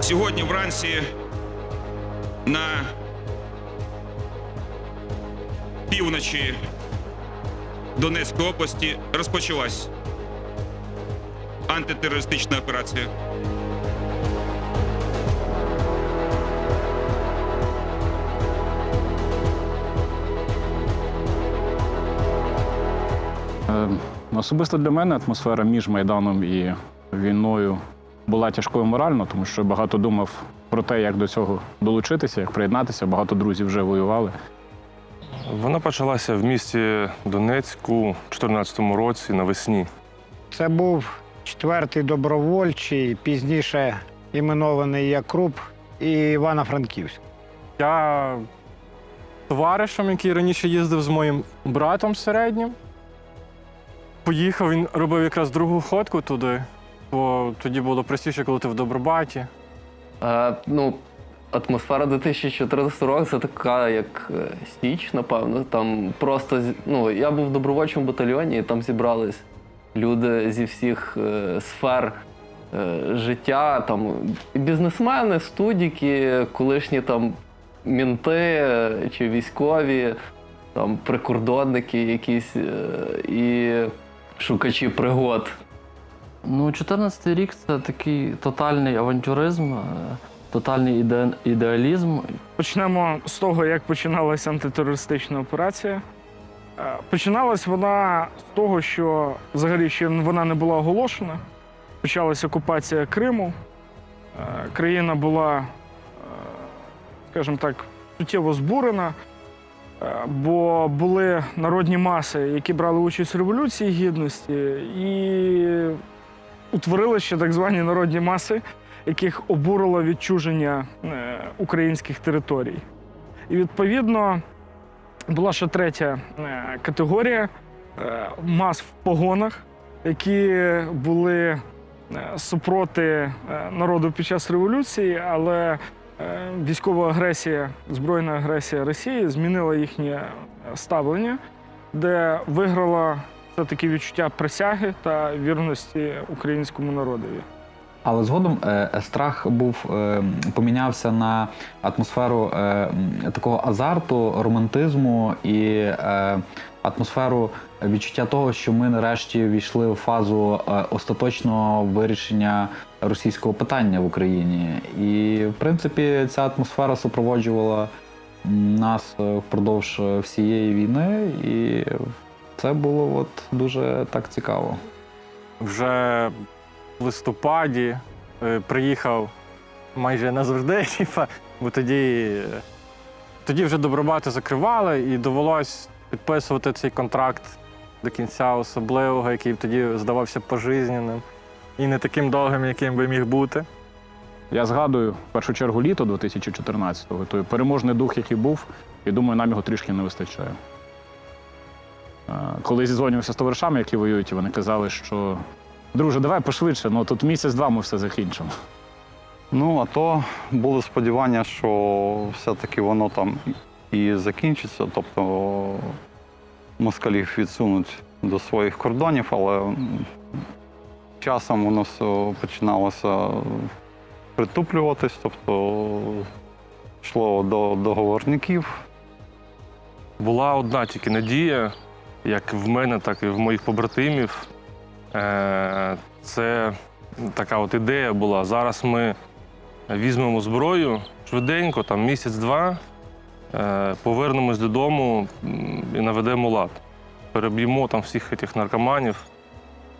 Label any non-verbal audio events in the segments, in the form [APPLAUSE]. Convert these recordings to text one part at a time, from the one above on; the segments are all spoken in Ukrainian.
Сьогодні вранці на півночі Донецької області розпочалась антитерористична операція. Е, Особисто для мене атмосфера між Майданом і війною була тяжкою морально, тому що багато думав про те, як до цього долучитися, як приєднатися. Багато друзів вже воювали. Вона почалася в місті Донецьку у 2014 році навесні. Це був четвертий добровольчий, пізніше іменований як КРУП і Івано-Франківськ. Я товаришем, який раніше їздив з моїм братом середнім. Поїхав, він робив якраз другу ходку туди, бо тоді було простіше, коли ти в Добробаті. Е, ну, атмосфера 2014 року це така, як е, Січ, напевно. Там просто ну, я був в добровольчому батальйоні, і там зібрались люди зі всіх е, сфер е, життя, там бізнесмени, студіки, колишні там мінти е, чи військові, там прикордонники якісь е, і шукачі пригод. Ну, 14 рік це такий тотальний авантюризм, тотальний іде- ідеалізм. Почнемо з того, як починалася антитерористична операція. Е, Починалась вона з того, що взагалі ще вона не була оголошена. Почалася окупація Криму. Е, Країна була, е, скажімо так, суттєво збурена, бо були народні маси, які брали участь в Революції Гідності, і утворили ще так звані народні маси, яких обурило відчуження українських територій. І відповідно була ще третя е, категорія е, мас в погонах, які були е, супроти народу під час революції, але військова агресія, збройна агресія Росії змінила їхнє ставлення, де виграла все-таки відчуття присяги та вірності українському народові. Але згодом е, страх був е, помінявся на атмосферу е, такого азарту, романтизму і атмосферу відчуття того, що ми нарешті війшли в фазу остаточного вирішення російського питання в Україні. І в принципі ця атмосфера супроводжувала нас впродовж всієї війни, і це було от дуже так цікаво. Вже в листопаді е, приїхав майже назавжди, [LAUGHS] бо тоді, е, тоді вже добробати закривали і довелось підписувати цей контракт до кінця особливого, який тоді здавався пожизненним і не таким довгим, яким би міг бути. Я згадую в першу чергу літо 2014-го, той переможний дух, який був, і думаю, нам його трішки не вистачає. Е, Коли зізвонювався з товаришами, які воюють, вони казали, що друже, давай пошвидше, ну тут місяць-два ми все закінчимо. Ну, а то були сподівання, що все-таки воно там і закінчиться, тобто москалів відсунуть до своїх кордонів, але часом воно все починалося притуплюватись, тобто йшло до договорників. Була одна тільки надія, як в мене, так і в моїх побратимів. Е, Це така от ідея була. Зараз ми візьмемо зброю швиденько, там місяць-два, е, повернемось додому і наведемо лад. Переб'ємо там всіх цих наркоманів,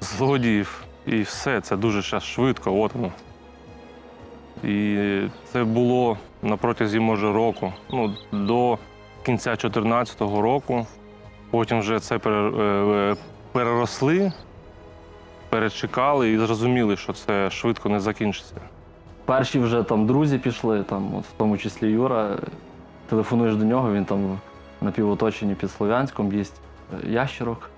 злодіїв і все. Це дуже щас швидко, от воно. І це було на протязі, може, року. Ну, до кінця 2014 року. Потім вже це е, переросли, перечекали і зрозуміли, що це швидко не закінчиться. Перші вже там друзі пішли, там, от, в тому числі Юра. Телефонуєш до нього, він там на півоточенні під Слов'янськом їсть е, ящерок.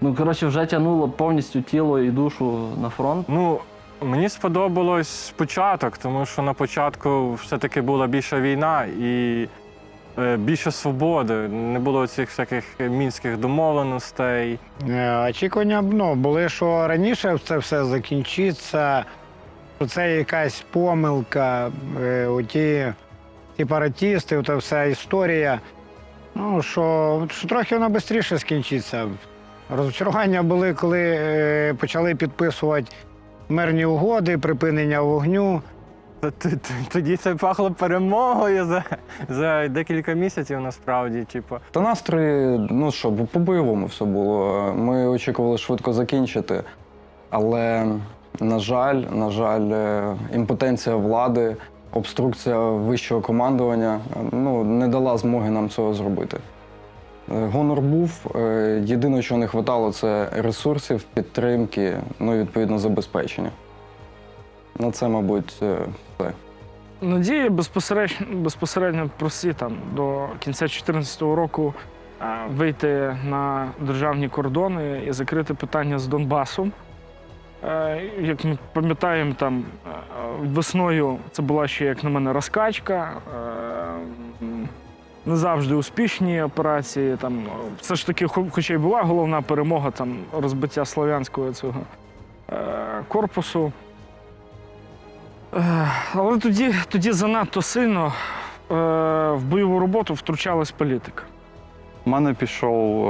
Ну, коротше, вже тягнуло повністю тіло і душу на фронт. Ну, мені сподобалось початок, тому що на початку все-таки була більша війна і більше свободи. Не було цих всяких мінських домовленостей. Е, Очікування ну, були, що раніше це все закінчиться, що це якась помилка, е, оті сепаратісти, ота вся історія. Ну, що, що трохи воно швидше скінчиться. Розчарування були, коли е, почали підписувати мирні угоди, припинення вогню. Тоді це пахло перемогою за, за декілька місяців насправді. Типу. Та настрої, ну що, бо по-бойовому все було. Ми очікували швидко закінчити. Але, на жаль, на жаль, е, імпотенція влади, обструкція вищого командування ну, не дала змоги нам цього зробити. Е, Гонор був. е, Єдине, чого не вистачало, це ресурсів, підтримки, ну і відповідно забезпечення. На це, мабуть, е, все. Надії безпосередньо, безпосередньо прості там до кінця 2014 року е, вийти на державні кордони і закрити питання з Донбасом. Е, Як ми пам'ятаємо, там весною це була ще, як на мене, розкачка. Не завжди успішні операції. Там все ж таки, хоча й була головна перемога там розбиття слов'янського цього корпусу. Е, Але тоді, тоді занадто сильно е, в бойову роботу втручалась політика. У мене пішов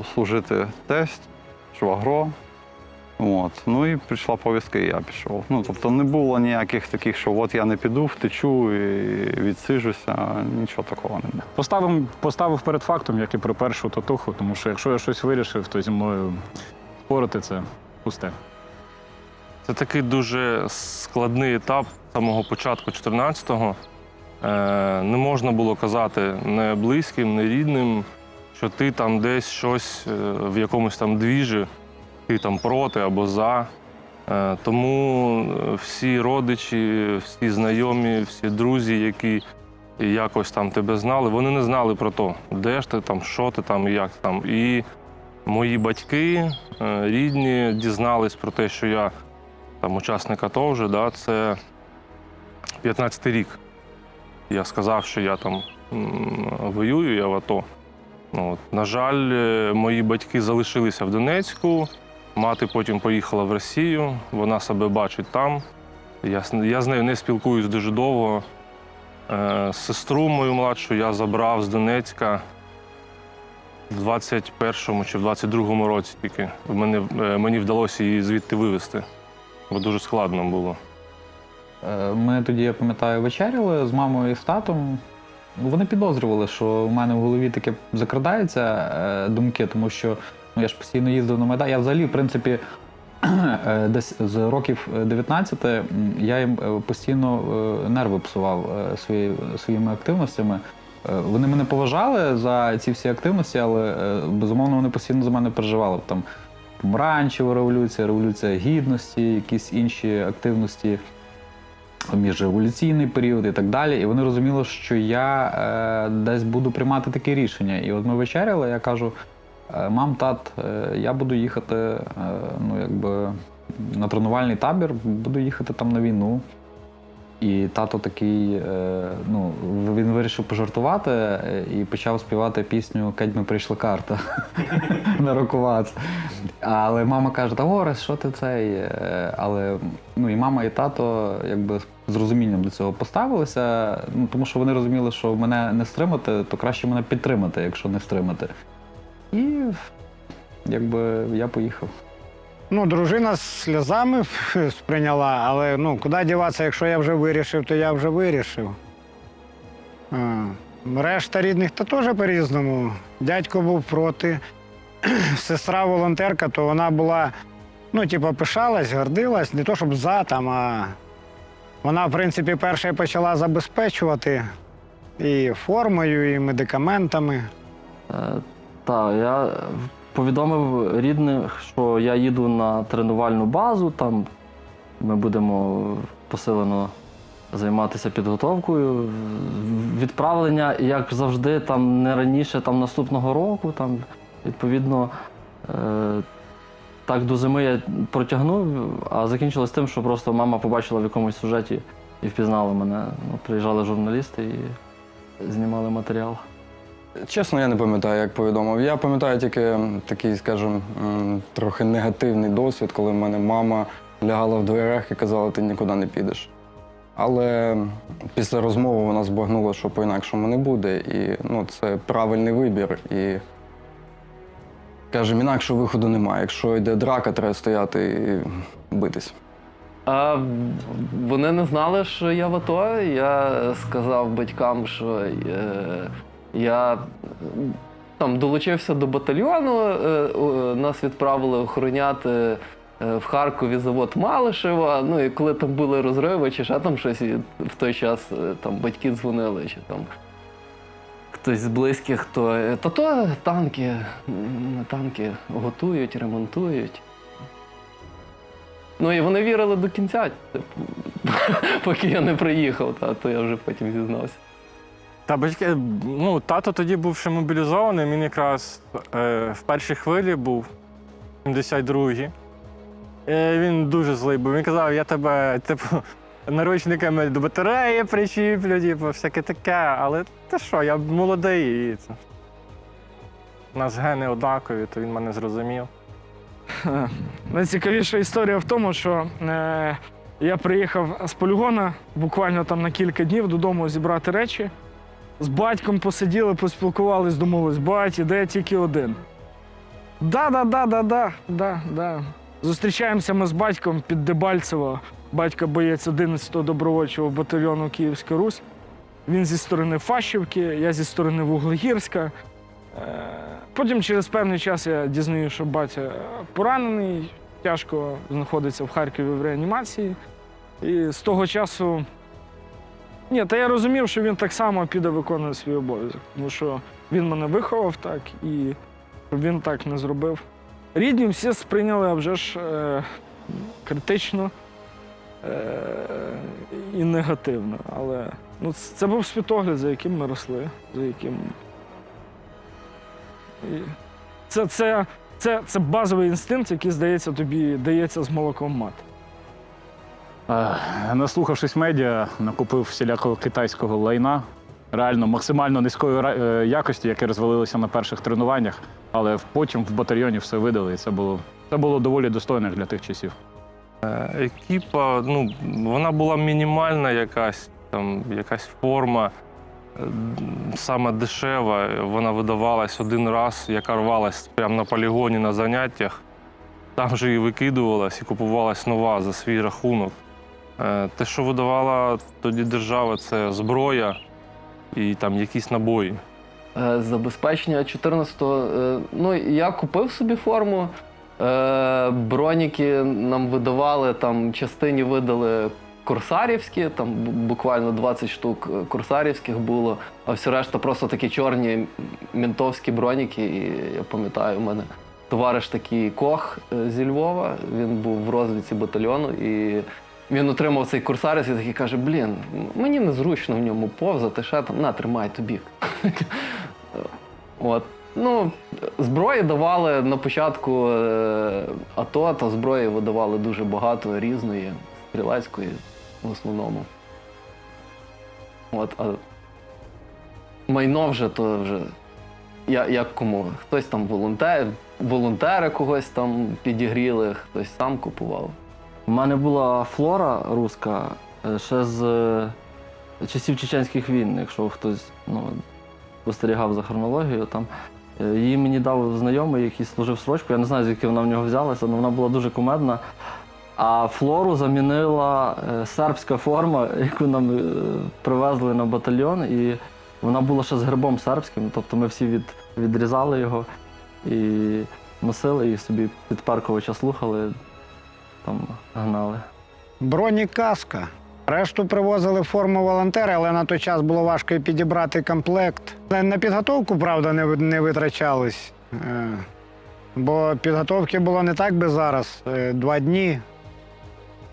е, служити тесть, швагро. От. Ну і прийшла повістка, і я пішов. Ну, тобто не було ніяких таких, що от я не піду, втечу і відсиджуся. Нічого такого не було. Поставив, поставив перед фактом, як і про першу татуху, тому що якщо я щось вирішив, то зі мною спорити це пусте. Це такий дуже складний етап самого початку 14-го. Е, не можна було казати не близьким, не рідним, що ти там десь щось е, в якомусь там двіжі, ти там проти або за. Е, тому всі родичі, всі знайомі, всі друзі, які якось там тебе знали, вони не знали про то, де ж ти там, що ти там як там. І мої батьки, рідні дізнались про те, що я там учасник АТО вже, да, це 15-й рік. Я сказав, що я там воюю, я в АТО. От. На жаль, е, мої батьки залишилися в Донецьку, мати потім поїхала в Росію, вона себе бачить там. Я, я з нею не спілкуюсь дуже довго. Е, Сестру мою младшу я забрав з Донецька в 21-му чи в 22-му році тільки. В Мене, е, мені вдалося її звідти вивезти, бо дуже складно було. Е, Ми тоді, я пам'ятаю, вечеряли з мамою і з татом. Вони підозрювали, що в мене в голові таке закрадаються е, думки, тому що ну, я ж постійно їздив на Майдан. Я взагалі, в принципі, [CLEARS THROAT] е, десь з років 19 я їм постійно нерви псував свої, своїми активностями. Вони мене поважали за ці всі активності, але безумовно вони постійно за мене переживали. Там помаранчева революція, революція гідності, якісь інші активності міжреволюційний період і так далі. І вони розуміли, що я е, десь буду приймати такі рішення. І от ми вечеряли, я кажу: «Е, мам, тат, е, я буду їхати е, ну, якби, на тренувальний табір, буду їхати там на війну. І тато такий, е, ну, він вирішив пожартувати е, і почав співати пісню Кедь ми прийшла карта [LAUGHS] на. Але мама каже: Та Орес, що ти цей? Е, Але ну і мама, і тато якби з розумінням до цього поставилися, ну тому що вони розуміли, що мене не стримати, то краще мене підтримати, якщо не стримати. І якби я поїхав. Ну, дружина з сльозами [LAUGHS] сприйняла, але ну, куди діватися, якщо я вже вирішив, то я вже вирішив. Решта рідних то теж по-різному. Дядько був проти. [CLEARS THROAT] Сестра волонтерка, то вона була, ну, типу, пишалась, гордилась, не то щоб за там, а вона, в принципі, перша почала забезпечувати і формою, і медикаментами. Е, Так, я повідомив рідних, що я їду на тренувальну базу, там ми будемо посилено займатися підготовкою. Відправлення, як завжди, там не раніше там, наступного року. Там, відповідно, Е, Так до зими я протягнув, а закінчилось тим, що просто мама побачила в якомусь сюжеті і впізнала мене. Ну, приїжджали журналісти і знімали матеріал. Чесно, я не пам'ятаю, як повідомив. Я пам'ятаю тільки такий, скажімо, трохи негативний досвід, коли в мене мама лягала в дверях і казала, ти нікуди не підеш. Але після розмови вона збагнула, що по-інакшому не буде. І ну, це правильний вибір. І кажемо, інакшого виходу немає. Якщо йде драка, треба стояти і битись. А вони не знали, що я в АТО. Я сказав батькам, що е, я там долучився до батальйону. е, нас відправили охороняти е, в Харкові завод Малишева. Ну і коли там були розриви чи ще там щось, і в той час е, там батьки дзвонили, чи там хтось з близьких, то е, то, то танки, танки готують, ремонтують. Ну і вони вірили до кінця, типу, [LAUGHS] поки я не приїхав, та, то я вже потім зізнався. Та батьки, ну, тато тоді був ще мобілізований, він якраз е, в першій хвилі був, 72-й. І він дуже злий був. Він казав, я тебе, типу, наручниками до батареї причіплю, типу, всяке таке. Але ти що, я молодий і це. У нас гени однакові, то він мене зрозумів. Е, [LAUGHS] Найцікавіша історія в тому, що е, я приїхав з полігона буквально там на кілька днів додому зібрати речі. З батьком посиділи, поспілкувались, домовились, баті, де тільки один. Да, да, да, да, да, да, да. Зустрічаємося ми з батьком під Дебальцево. Батько боєць 11-го добровольчого батальйону Київська Русь. Він зі сторони Фащівки, я зі сторони Вуглегірська. Е, Потім через певний час я дізнаюся, що батя поранений, тяжко знаходиться в Харкові в реанімації. І з того часу. Ні, та я розумів, що він так само піде виконувати свій обов'язок, тому що він мене виховав так і він так не зробив. Рідні всі сприйняли а вже ж е, критично е, і негативно. Але ну, це був світогляд, за яким ми росли, за яким і це, це, це, це базовий інстинкт, який, здається, тобі дається з молоком мати. Е, Наслухавшись медіа, накупив всілякого китайського лайна, реально максимально низької е, якості, яке розвалилося на перших тренуваннях, але потім в батальйоні все видали, і це було, це було доволі достойно для тих часів. Екіпа, ну, вона була мінімальна якась, там, якась форма, е, саме дешева. Вона видавалась один раз, яка рвалась прямо на полігоні на заняттях. Там же і викидувалась, і купувалась нова за свій рахунок. Е, Те, що видавала тоді держава, це зброя і там якісь набої. Е, Забезпечення 14-го. е, Ну, я купив собі форму. Броніки нам видавали, там частині видали корсарівські, там буквально 20 штук корсарівських було, а все решта просто такі чорні мінтовські броніки. І я пам'ятаю, у мене товариш такий Кох зі Львова, він був в розвідці батальйону і. Він отримав цей курсаріс і такий каже: блін, мені незручно в ньому повзати, ще там, на, тримай тобі. От. Ну, зброї давали на початку е, АТО, та зброї видавали дуже багато різної, стрілецької в основному. От, а майно вже то вже я, як кому. Хтось там волонтер, волонтери когось там підігріли, хтось сам купував. У мене була флора руська е, ще з е, часів чеченських війн, якщо хтось ну, спостерігав за хронологією. Там. Е, Її мені дав знайомий, який служив срочку. Я не знаю, звідки вона в нього взялася, але вона була дуже кумедна. А флору замінила сербська форма, [LAUGHS] яку нам привезли на батальйон. І вона була ще з гербом сербським. Тобто ми всі від, відрізали його і носили, і собі під Перковича слухали, там гнали. Броні каска. Решту привозили форму волонтери, але на той час було важко і підібрати комплект. На- На підготовку, правда, не, не витрачались. Е, Бо підготовки було не так би зараз. Е, Два дні.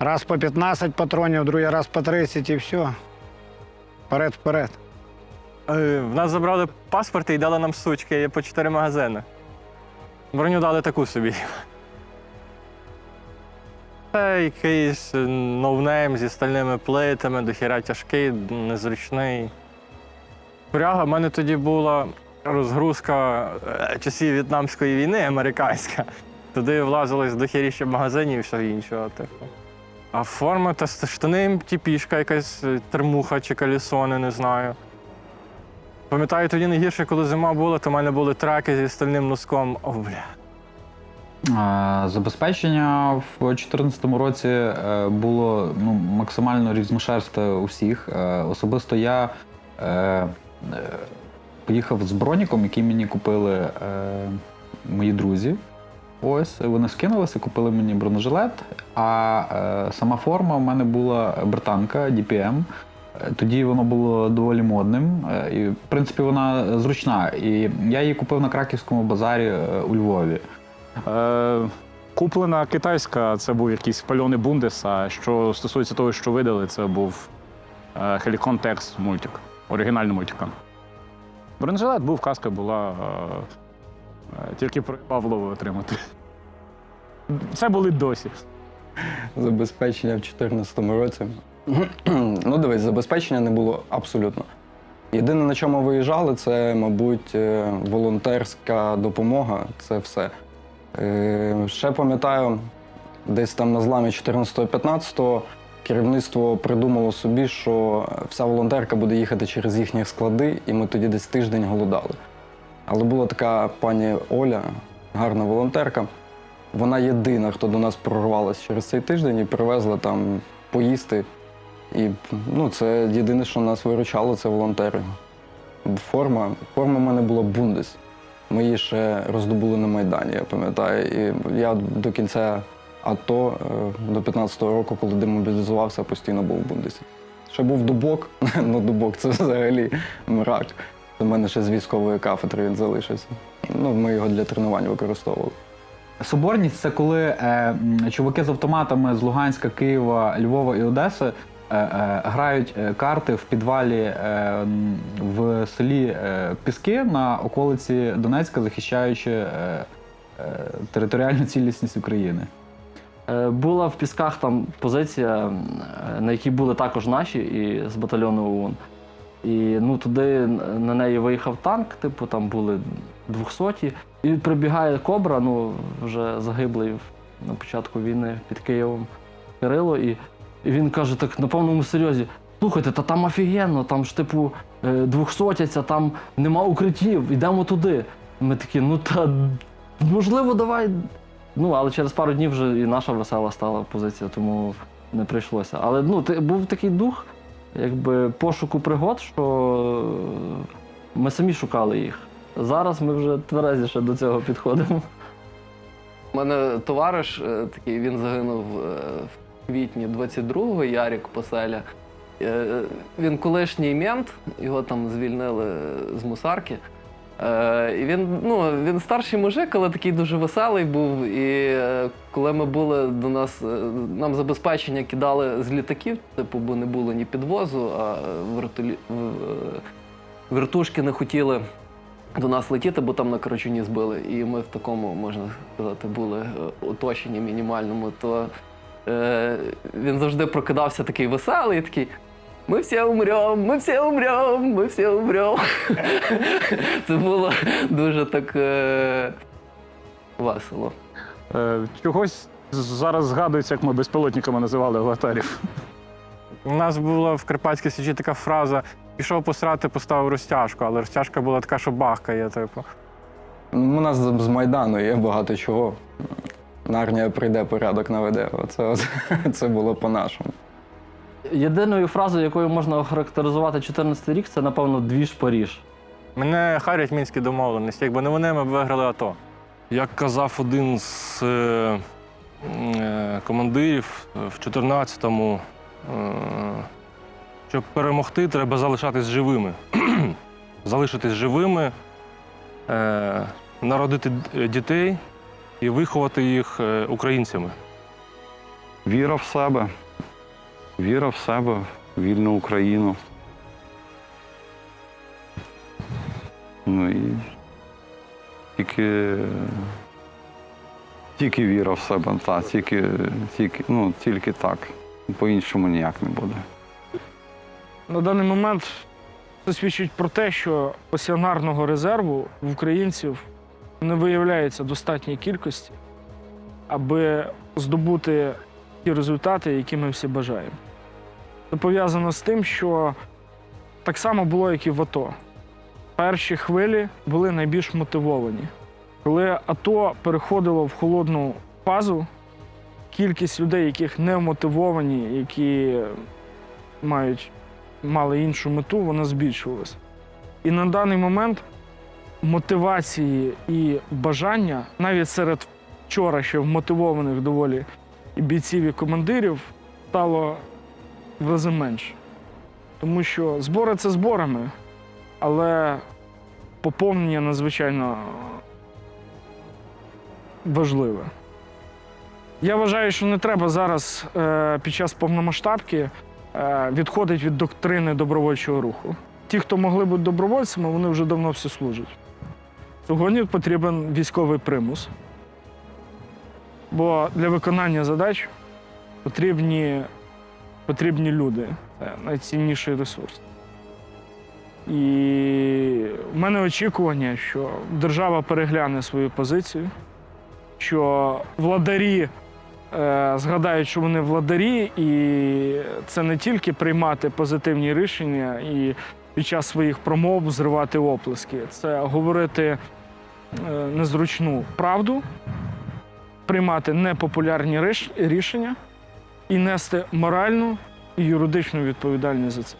Раз по 15 патронів, другий раз по 30 і все. Вперед-вперед. Е, В нас забрали паспорти і дали нам сучки по чотири магазини. Броню дали таку собі. Це якийсь е, ноунейм зі стальними плитами, дохіра тяжкий, незручний. Пряга в мене тоді була розгрузка е, часів В'єтнамської війни, американська. Туди влазилось дохіріще магазинів і все іншого. Типу. А форма та штани тіпішка, якась е, термуха чи калісони, не знаю. Пам'ятаю, тоді найгірше, коли зима була, то в мене були треки зі стальним носком. О, бля. Забезпечення в 2014 році е, було ну, максимально різношерсте у всіх. Е, Особисто я е, поїхав з броніком, який мені купили мої друзі. Ось вони скинулися, купили мені бронежилет. А сама форма в мене була британка DPM. Е, Тоді воно було доволі модним. в принципі, вона зручна. І я її купив на краківському базарі у Львові. Е, куплена китайська, це був якийсь пальоний бундес. А що стосується того, що видали, це був е, Helicon Tex мультик, оригінальний мультикан. Бронежилет був, каска була. Е, е, тільки про Павлову отримати. Це були досі. Забезпечення в 2014 році. [CLEARS THROAT] ну, дивись, забезпечення не було абсолютно. Єдине, на чому виїжджали, це, мабуть, е, волонтерська допомога. Це все. Е, Ще пам'ятаю, десь там на зламі 14-15 керівництво придумало собі, що вся волонтерка буде їхати через їхні склади, і ми тоді десь тиждень голодали. Але була така пані Оля, гарна волонтерка. Вона єдина, хто до нас прорвалась через цей тиждень і привезла там поїсти. І ну, це єдине, що нас виручало, це волонтери. Форма, форма в мене була бундес. Ми її ще роздобули на Майдані, я пам'ятаю. І я до кінця АТО, е, до 15-го року, коли демобілізувався, постійно був в бундесі. Ще був дубок, [LAUGHS] ну дубок це взагалі мрак. У мене ще з військової кафедри він залишився. Ну, ми його для тренувань використовували. Соборність це коли е, чуваки з автоматами з Луганська, Києва, Львова і Одеси грають е, карти в підвалі е, в селі е, Піски на околиці Донецька, захищаючи е, е, територіальну цілісність України. Е, Була в Пісках там позиція, е, на якій були також наші і з батальйону ОУН. І ну, туди на неї виїхав танк, типу, там були 200 І прибігає кобра, ну вже загиблий на початку війни під Києвом Кирило. І, і він каже так на повному серйозі: слухайте, та там офігенно, там ж типу е, двохсотяться, там нема укриттів, йдемо туди. Ми такі, ну та можливо, давай Ну, але через пару днів вже і наша весела стала позиція, тому не прийшлося. Але ну, ти- був такий дух, якби пошуку пригод, що ми самі шукали їх. Зараз ми вже тверезіше до цього підходимо. У мене товариш е, такий, він загинув е, в квітні 22-го, Ярік Поселя. Він колишній мент, його там звільнили з мусарки. Е, І він, ну, він старший мужик, але такий дуже веселий був. І е, коли ми були до нас, е, нам забезпечення кидали з літаків, типу, бо не було ні підвозу, а вертолі... вертушки не хотіли до нас летіти, бо там на Карачуні збили. І ми в такому, можна сказати, були оточенні мінімальному. То е, він завжди прокидався такий веселий, такий. Ми всі умрем, ми всі умрем, ми всі умрем. [LAUGHS] Це було дуже так е, весело. Е, чогось зараз згадується, як ми безпілотниками називали аватарів. У нас була в Карпатській Січі така фраза: пішов посрати, поставив розтяжку, але розтяжка була така, що бахкає, типу. У нас з з Майдану є багато чого. Нарнія прийде, порядок наведе. Оце, от, [LAUGHS] це було по-нашому. Єдиною фразою, якою можна охарактеризувати 14 рік, це, напевно, двіж Паріж. Мене харять мінські домовленості. Якби не вони, ми б виграли АТО. Як казав один з е, е, командирів в 14-му, е, щоб перемогти, треба залишатись живими. [CLEARS THROAT] Залишитись живими, е, народити дітей і виховати їх е, українцями. Віра в себе. Віра в себе, в вільну Україну. Ну і тільки Тільки віра в себе, та, тільки, тільки, ну, тільки так. По-іншому ніяк не буде. На даний момент це свідчить про те, що пасіонарного резерву в українців не виявляється достатньої кількості, аби здобути ті результати, які ми всі бажаємо. Це пов'язано з тим, що так само було, як і в АТО. Перші хвилі були найбільш мотивовані. Коли АТО переходило в холодну фазу, кількість людей, яких не вмотивовані, які мають мали іншу мету, вона збільшувалася. І на даний момент мотивації і бажання навіть серед вчора ще вмотивованих доволі бійців і командирів стало в рази менше. Тому що збори це зборами, але поповнення надзвичайно важливе. Я вважаю, що не треба зараз е, під час повномасштабки е, відходить від доктрини добровольчого руху. Ті, хто могли бути добровольцями, вони вже давно всі служать. Сьогодні потрібен військовий примус. Бо для виконання задач потрібні, потрібні люди. Це найцінніший ресурс. І в мене очікування, що держава перегляне свою позицію, що владарі е, згадають, що вони владарі, і це не тільки приймати позитивні рішення і під час своїх промов зривати оплески, це говорити е, незручну правду, приймати непопулярні рішення і нести моральну і юридичну відповідальність за це.